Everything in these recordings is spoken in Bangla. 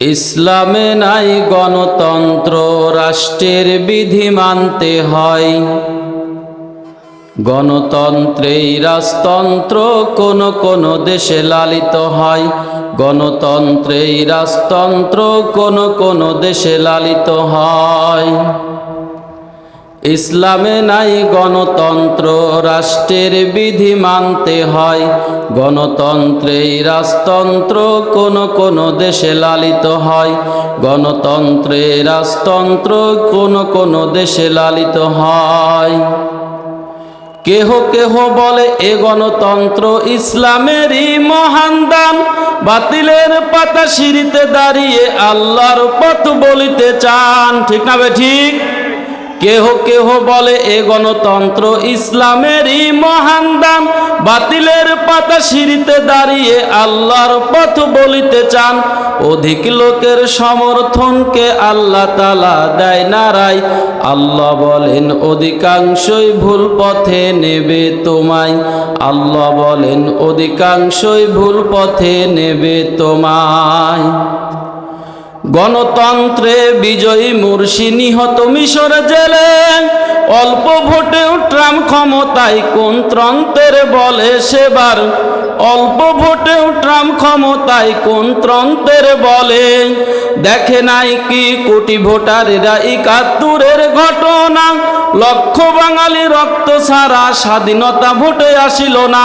ইসলামে নাই গণতন্ত্র, রাষ্ট্রের বিধি মানতে হয়। গণতন্ত্রেই রাজতন্ত্র, কোন কোন দেশে লালিত হয়। গণতন্ত্রেই রাজতন্ত্র, কোন কোন দেশে লালিত হয়। ইসলামে নাই গণতন্ত্র, রাষ্ট্রের বিধি মানতে হয়। গণতন্ত্রেই রাজতন্ত্র, কোন কোন দেশে লালিত হয়। গণতন্ত্রে রাজতন্ত্র, কোন কোন দেশে লালিত হয়। কেহ কেহ বলে এ গণতন্ত্র ইসলামেরই মহান দান। বাতিলের পাতা সিঁড়িতে দাঁড়িয়ে আল্লাহর পথ বলিতে চান। ঠিক না বে ঠিক? কেহ কেহ বলে এ গণতন্ত্র ইসলামেরই মহান দান বাতিলের পাতা সিঁড়িতে দাঁড়িয়ে আল্লাহর পথ বলিতে চান। অধিক লোকের সমর্থনকে আল্লাহ তালা দেয় না নারাই আল্লাহ বলেন, অধিকাংশই ভুল পথে নেবে তোমায়। আল্লাহ বলেন, অধিকাংশই ভুল পথে নেবে তোমায়। গণতন্ত্রে বিজয়ী মুর্শি নিহত মিশর জেলে। অল্প ভোটেও ট্রাম্প ক্ষমতায় কোন তন্ত্রের বলে সেবার। অল্প ভোটেও ট্রাম্প ক্ষমতায় কোন তন্ত্রের বলে। দেখে নাই কি কোটি ভোটারেরা একাত্তরের ঘটনা। লক্ষ বাঙালি রক্ত সারা স্বাধীনতা ভোটে আসিল না।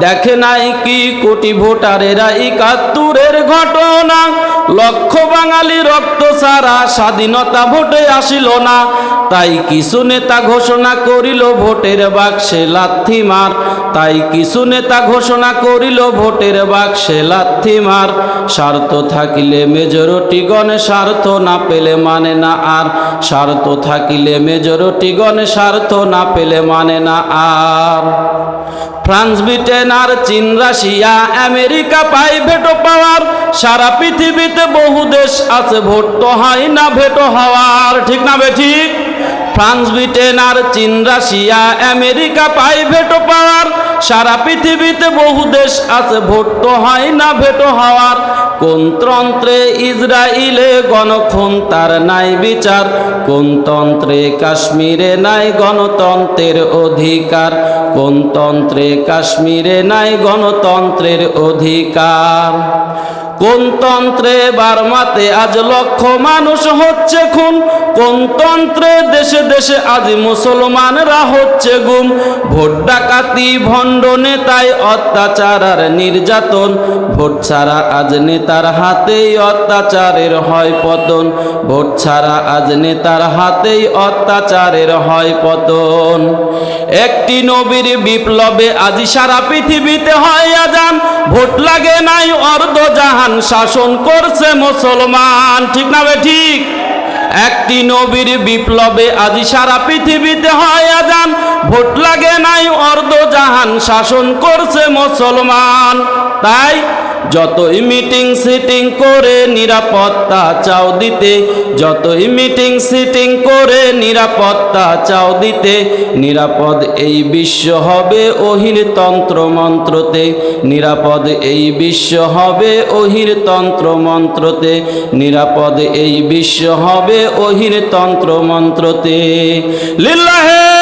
দেখে নাই কি কোটি ভোটারেরা একাত্তরের ঘটনা। লক্ষ বাঙালি রক্ত সারা স্বাধীনতা ভোটে আসিল না। তাই কিছু নেতা ঘোষণা করিল ভোটের বাক্সে লাথি মার। তাই কিছু নেতা ঘোষণা করিল ভোটের বাক্সে লাথি মার। স্বার্থ থাকিলে মেজরিটি গণে স্বার্থ না পেলে মানে না আর। স্বার্থ থাকিলে মেজরিটি গণে স্বার্থ না পেলে মানে না আর। ফ্রান্স, ব্রিটেন আর চীন, রাশিয়া, আমেরিকা পাই ভেটো পাওয়ার সারা পৃথিবীতে বহু দেশ আছে, ভোট হয় না, ভেটো হওয়ার। ঠিক না বে ঠিক? ফ্রান্স, ব্রিটেন আর চীন, রাশিয়া, আমেরিকা পাই ভেটো পাওয়ার। সারা পৃথিবীতে বহু দেশ আছে, ভোট হয় না, ভেটো হওয়ার। কোন তন্ত্রে ইসরায়েলে গণক্ষণ তার নাই বিচার। কোন তন্ত্রে কাশ্মীরে নাই গণতন্ত্রের অধিকার। কোন তন্ত্রে কাশ্মীরে নাই গণতন্ত্রের অধিকার। কোন তন্ত্রে বার্মাতে আজ লক্ষ মানুষ হচ্ছে খুন। কোন তন্ত্রে দেশে দেশে আজ মুসলমানরা হচ্ছে গুম। ভোট ডাকাতি, ভণ্ড নেতায় অত্যাচার আর নির্যাতন। ভোট ছাড়া আজ নেতার হাতেই অত্যাচারের হয় পতন। ভোট ছাড়া আজ নেতার হাতেই অত্যাচারের হয় পতন। একটি নবীর বিপ্লবে আজ সারা পৃথিবীতে হয় আজান। ভোট লাগে নাই অর্ধ জাহান। শাসন করছে মুসলমান, ঠিক না বে ঠিক? একটি নবীর বিপ্লবে আজ সারা পৃথিবীতে হয় আজান, ভোট লাগে নাই, অর্ধ জাহান শাসন করছে মুসলমান। তাই যতই মিটিং সিটিং করে নিরাপত্তা চাও দিতে, যতই মিটিং সিটিং করে নিরাপত্তা চাও দিতে, নিরাপদ এই বিশ্ব হবে অহির তন্ত্র মন্ত্রতে, নিরাপদ এই বিশ্ব হবে অহির তন্ত্র মন্ত্রতে, নিরাপদ এই বিশ্ব হবে অহির তন্ত্র মন্ত্রতে। তাকবীর